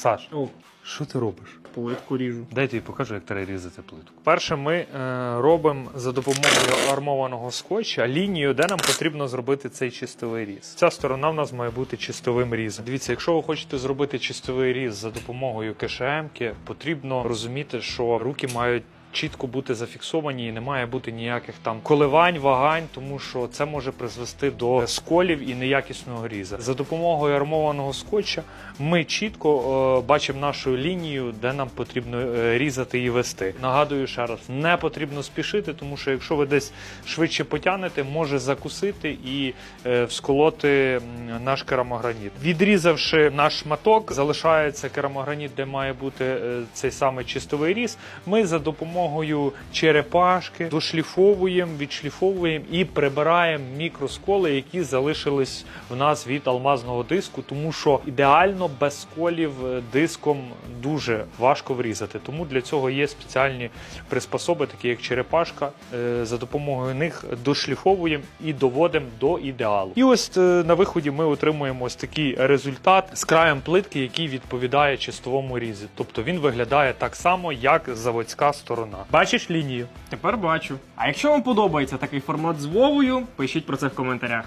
Саш, О, що ти робиш? плитку ріжу. Дай тобі покажу, як треба різати плитку. Перше, ми е, робимо за допомогою армованого скотча лінію, де нам потрібно зробити цей чистовий різ. Ця сторона в нас має бути чистовим різом. Дивіться, якщо ви хочете зробити чистовий різ за допомогою кишемки, потрібно розуміти, що руки мають. Чітко бути зафіксовані і не має бути ніяких там коливань, вагань, тому що це може призвести до сколів і неякісного різа. За допомогою армованого скотча ми чітко е, бачимо нашу лінію, де нам потрібно е, різати і вести. Нагадую ще раз, не потрібно спішити, тому що якщо ви десь швидше потягнете, може закусити і е, всколоти наш керамограніт. Відрізавши наш шматок, залишається керамограніт, де має бути цей самий чистовий різ. Ми за допомогою черепашки дошліфовуємо, відшліфовуємо і прибираємо мікросколи, які залишились в нас від алмазного диску, тому що ідеально без сколів е, диском дуже важко врізати. Тому для цього є спеціальні приспособи, такі як черепашка. Е, За допомогою них дошліфовуємо і доводимо до ідеалу. І ось е, на виході ми отримуємо ось такий результат з краєм плитки, який відповідає чистовому різі. Тобто він виглядає так само, як заводська сторона. Бачиш лінію? Тепер бачу. А якщо вам подобається такий формат з Вовою, пишіть про це в коментарях.